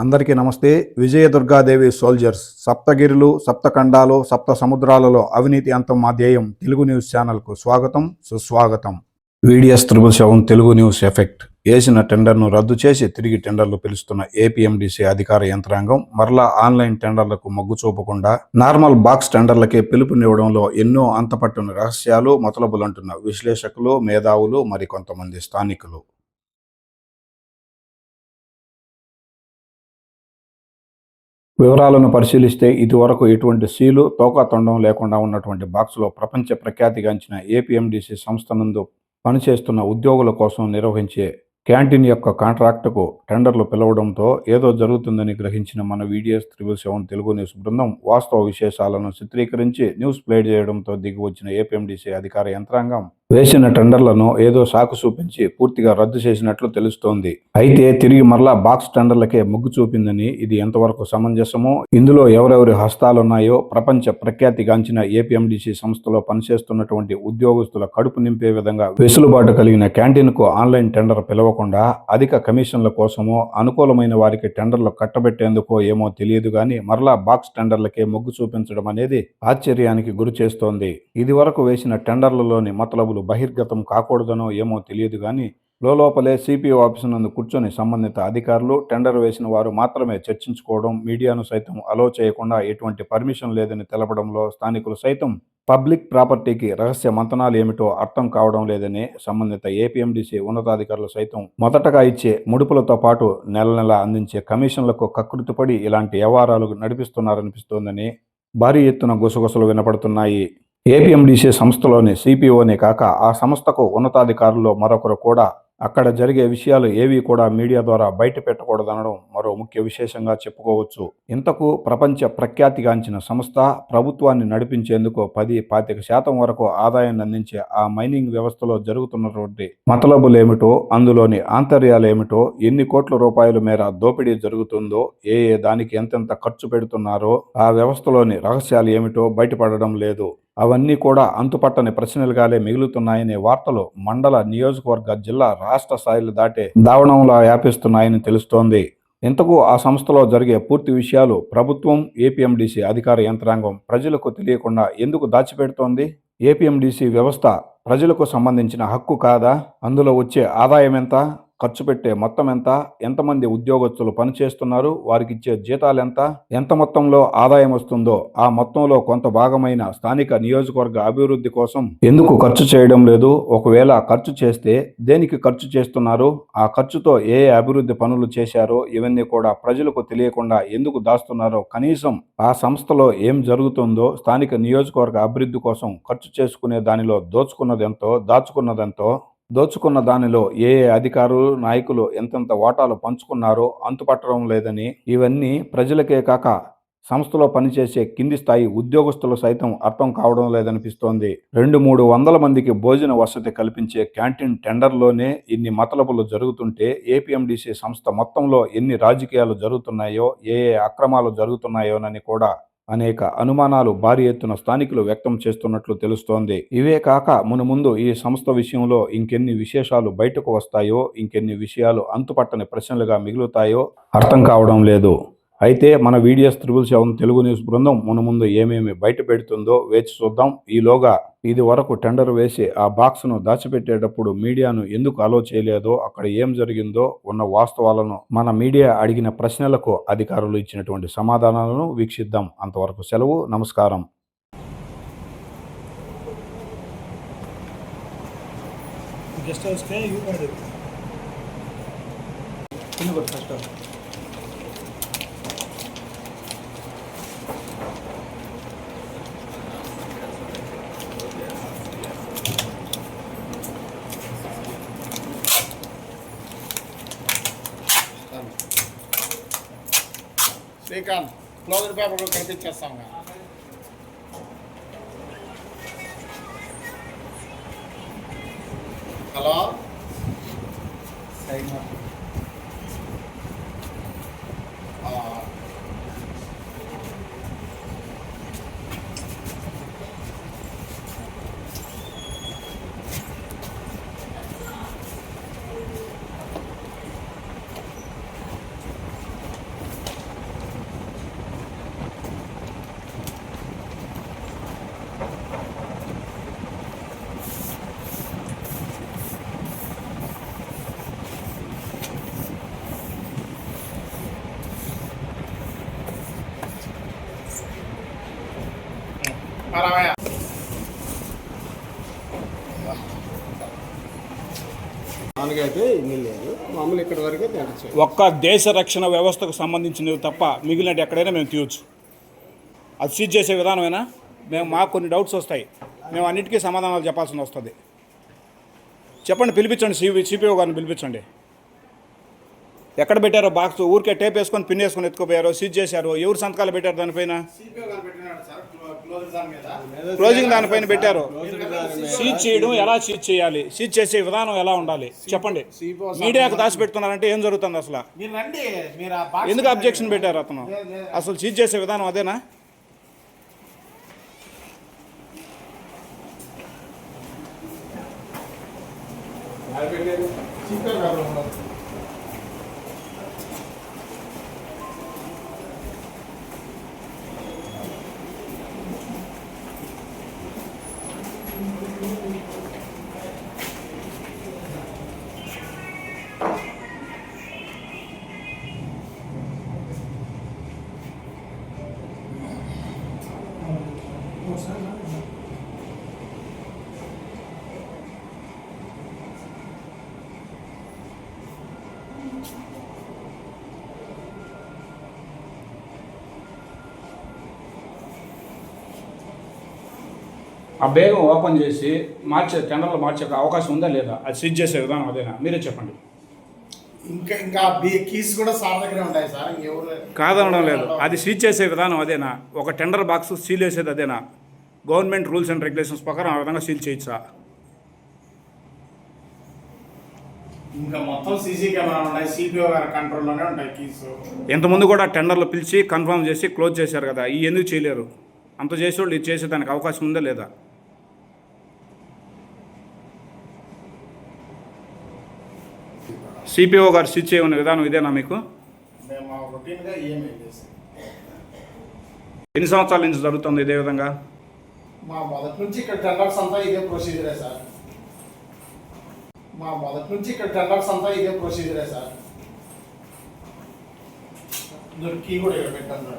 అందరికీ నమస్తే. విజయ దుర్గాదేవి సోల్జర్స్ సప్తగిరులు సప్తఖండాలు సప్త సముద్రాలలో అవినీతి అంతం మా ధ్యేయం తెలుగు న్యూస్ ఛానల్కు స్వాగతం సుస్వాగతం. Videos triple seven Telugu news effect. వేసిన టెండర్ను రద్దు చేసి తిరిగి టెండర్లు పిలుస్తున్న ఏపీఎండిసి అధికార యంత్రాంగం మరలా ఆన్లైన్ టెండర్లకు మొగ్గు చూపకుండా నార్మల్ బాక్స్ టెండర్లకే పిలుపునివ్వడంలో ఎన్నో అంతపట్టున రహస్యాలు మొదలబులంటున్న విశ్లేషకులు మేధావులు మరికొంతమంది స్థానికులు. వివరాలను పరిశీలిస్తే ఇదివరకు ఎటువంటి సీలు తోకా లేకుండా ఉన్నటువంటి బాక్సులో ప్రపంచ ప్రఖ్యాతిగాంచిన ఏపీఎండిసి సంస్థ నందు పనిచేస్తున్న ఉద్యోగుల కోసం నిర్వహించే క్యాంటీన్ యొక్క కాంట్రాక్టుకు టెండర్లు పిలవడంతో ఏదో జరుగుతుందని గ్రహించిన మన videos triple seven Telugu news బృందం వాస్తవ విశేషాలను చిత్రీకరించి న్యూస్ ప్లే చేయడంతో దిగి వచ్చిన ఏపీఎండిసి అధికార యంత్రాంగం వేసిన టెండర్లను ఏదో సాకు చూపించి పూర్తిగా రద్దు చేసినట్లు తెలుస్తోంది. అయితే తిరిగి మరలా బాక్స్ టెండర్లకే మొగ్గు చూపిందని ఇది ఎంతవరకు సమంజసమో ఇందులో ఎవరెవరి హస్తాలున్నాయో ప్రపంచ ప్రఖ్యాతిగాంచిన ఏపీఎండిసి సంస్థలో పనిచేస్తున్నటువంటి ఉద్యోగస్తుల కడుపు నింపే విధంగా వెసులుబాటు కలిగిన క్యాంటీన్కు ఆన్లైన్ టెండర్ పిలవకుండా అధిక కమిషన్ల కోసమో అనుకూలమైన వారికి టెండర్లు కట్టబెట్టేందుకో ఏమో తెలియదు గాని మరలా బాక్స్ టెండర్లకే మొగ్గు చూపించడం అనేది ఆశ్చర్యానికి గురి చేస్తోంది. ఇది వరకు వేసిన టెండర్లలోని మతలబులు బహిర్గతం కాకూడదనో ఏమో తెలియదు కానీ లోపలే సిపిఓ ఆఫీసు నందు కూర్చొని సంబంధిత అధికారులు టెండర్ వేసిన వారు మాత్రమే చర్చించుకోవడం మీడియాను సైతం అలో చేయకుండా ఎటువంటి పర్మిషన్ లేదని తెలపడంలో స్థానికులు సైతం పబ్లిక్ ప్రాపర్టీకి రహస్య మంతనాలు ఏమిటో అర్థం కావడం లేదని సంబంధిత ఏపీఎండిసి ఉన్నతాధికారులు సైతం మొదటగా ఇచ్చే ముడుపులతో పాటు నెల నెల అందించే కమిషన్లకు కకృతిపడి ఇలాంటి వ్యవహారాలు నడిపిస్తున్నారనిపిస్తోందని భారీ ఎత్తున గుసగుసలు వినపడుతున్నాయి. ఏపీఎండీసీ సంస్థలోని సిపిఓనే కాక ఆ సంస్థకు ఉన్నతాధికారుల్లో మరొకరు కూడా. అక్కడ జరిగే విషయాలు ఏవి కూడా మీడియా ద్వారా బయట పెట్టకూడదనడం మరో ముఖ్య విశేషంగా చెప్పుకోవచ్చు. ఇంతకు ప్రపంచ ప్రఖ్యాతిగాంచిన సంస్థ ప్రభుత్వాన్ని నడిపించేందుకు పది పాతిక శాతం వరకు ఆదాయాన్ని అందించే ఆ మైనింగ్ వ్యవస్థలో జరుగుతున్నటువంటి మతలబులేమిటో అందులోని ఆంతర్యాలేమిటో ఎన్ని కోట్ల రూపాయల మేర దోపిడీ జరుగుతుందో ఏ ఏ దానికి ఎంతెంత ఖర్చు పెడుతున్నారో ఆ వ్యవస్థలోని రహస్యాలు ఏమిటో బయటపడడం లేదు. అవన్నీ కూడా అంతుపట్టని ప్రశ్నలుగానే మిగులుతున్నాయనే వార్తలు మండల నియోజకవర్గ జిల్లా రాష్ట్ర స్థాయిలు దాటే దావణంలా వ్యాపిస్తున్నాయని తెలుస్తోంది. ఇంతకు ఆ సంస్థలో జరిగే పూర్తి విషయాలు ప్రభుత్వం ఏపీఎండిసి అధికార యంత్రాంగం ప్రజలకు తెలియకుండా ఎందుకు దాచిపెడుతోంది? ఏపీఎండిసి వ్యవస్థ ప్రజలకు సంబంధించిన హక్కు కాదా? అందులో వచ్చే ఆదాయం ఎంత ఖర్చు పెట్టే మొత్తం ఎంత ఎంతమంది ఉద్యోగస్తులు పనిచేస్తున్నారు వారికి ఇచ్చే జీతాలు ఎంత ఎంత మొత్తంలో ఆదాయం వస్తుందో ఆ మొత్తంలో కొంత భాగమైన స్థానిక నియోజకవర్గ అభివృద్ధి కోసం ఎందుకు ఖర్చు చేయడం లేదు? ఒకవేళ ఖర్చు చేస్తే దేనికి ఖర్చు చేస్తున్నారు? ఆ ఖర్చుతో ఏ ఏ అభివృద్ధి పనులు చేశారో ఇవన్నీ కూడా ప్రజలకు తెలియకుండా ఎందుకు దాస్తున్నారో కనీసం ఆ సంస్థలో ఏం జరుగుతుందో స్థానిక నియోజకవర్గ అభివృద్ధి కోసం ఖర్చు చేసుకునే దానిలో దోచుకున్నదెంతో దాచుకున్నదెంతో దోచుకున్న దానిలో ఏ ఏ అధికారులు నాయకులు ఎంతెంత వాటాలు పంచుకున్నారో అంతుపట్టడం లేదని ఇవన్నీ ప్రజలకే కాక సంస్థలో పనిచేసే కింది స్థాయి ఉద్యోగస్తులు సైతం అర్థం కావడం లేదనిపిస్తోంది. రెండు మూడు వందల మందికి భోజన వసతి కల్పించే క్యాంటీన్ టెండర్లోనే ఇన్ని మతలబులు జరుగుతుంటే ఏపీఎండిసి సంస్థ మొత్తంలో ఎన్ని రాజకీయాలు జరుగుతున్నాయో ఏ ఏ అక్రమాలు జరుగుతున్నాయోనని కూడా అనేక అనుమానాలు భారీ ఎత్తున స్థానికులు వ్యక్తం చేస్తున్నట్లు తెలుస్తోంది. ఇవే కాక మును ముందు ఈ సంస్థ విషయంలో ఇంకెన్ని విశేషాలు బయటకు వస్తాయో ఇంకెన్ని విషయాలు అంతుపట్టని ప్రశ్నలుగా మిగులుతాయో అర్థం కావడం లేదు. అయితే మన videos triple seven Telugu news బృందం మన ముందు ఏమేమి బయట పెడుతుందో వేచి చూద్దాం. ఈలోగా ఇది వరకు టెండర్ వేసి ఆ బాక్స్ను దాచిపెట్టేటప్పుడు మీడియాను ఎందుకు అలో చేయలేదో అక్కడ ఏం జరిగిందో ఉన్న వాస్తవాలను మన మీడియా అడిగిన ప్రశ్నలకు అధికారులు ఇచ్చినటువంటి సమాధానాలను వీక్షిద్దాం. అంతవరకు సెలవు నమస్కారం. గెస్ట్ శ్రీకాంత్ క్లోజర్ పేపర్ కనిపించేస్తాం హలో? సైమా. అయితే లేదు. మామూలు ఇక్కడ వరకే ఒక్క దేశ రక్షణ వ్యవస్థకు సంబంధించినవి తప్ప మిగిలినట్టు ఎక్కడైనా మేము తీయొచ్చు. అది సీజ్ చేసే విధానమేనా? మేము మాకు కొన్ని డౌట్స్ వస్తాయి. మేము అన్నిటికీ సమాధానాలు చెప్పాల్సి వస్తుంది. చెప్పండి పిలిపించండి సిపి సిపిఓ గారిని పిలిపించండి. ఎక్కడ పెట్టారో బాక్స్ ఊరికే టేప్ వేసుకొని పిన్ వేసుకొని ఎత్తుకుపోయారో సీజ్ చేశారు ఎవరు సంతకాలు పెట్టారు దానిపైన క్లోజింగ్ దానిపైన పెట్టారు? సీజ్ చేయడం ఎలా సీజ్ చేయాలి? సీజ్ చేసే విధానం ఎలా ఉండాలి? చెప్పండి. మీడియాకు దాచిపెడుతున్నారంటే ఏం జరుగుతుంది అసలు? ఎందుకు అబ్జెక్షన్ పెట్టారు అతను? అసలు సీజ్ చేసే విధానం అదేనా? ఆ బేగం ఓపెన్ చేసి మార్చే టెండర్లు మార్చే అవకాశం ఉందా లేదా? అది సీజ్ చేసే విధానం అదేనా? మీరే చెప్పండి. ఇంకా ఇంకా కీస్ కూడా సార్ దగ్గరే ఉంటాయి సార్. ఇంకెవరు కాదనడం లేదు. అది సీజ్ చేసే విధానం అదేనా? ఒక టెండర్ బాక్స్ సీల్ చేసేది అదేనా? గవర్నమెంట్ రూల్స్ అండ్ రెగ్యులేషన్స్ ప్రకారం ఆ విధంగా సీల్ చేయొచ్చా? ఇంకా మొత్తం సీసీ కెమెరా ఉన్నాయి. సిపిఓ గారి కంట్రోల్లోనే ఉంటాయి కీస్ ఇంతకుముందు కూడా టెండర్లు పిలిచి కన్ఫర్మ్ చేసి క్లోజ్ చేశారు కదా. ఈ ఎందుకు చేయలేరు? అంత చేసే వాళ్ళు ఇది చేసేదానికి అవకాశం ఉందా లేదా? సిపిఓ గారు సీజ్ చేయని విధానం ఇదేనా మీకు? చేస్తాం. ఎన్ని సంవత్సరాల నుంచి జరుగుతుంది ఇదే విధంగా? మా మొదటి నుంచి ఇక్కడ టెండర్స్ అంతా ఇదే ప్రొసీజరే సార్. మా మొదటి నుంచి ఇక్కడ టెండర్స్ అంతా ఇదే ప్రొసీజరే సార్. కీ కూడా ఇక్కడ పెట్టాను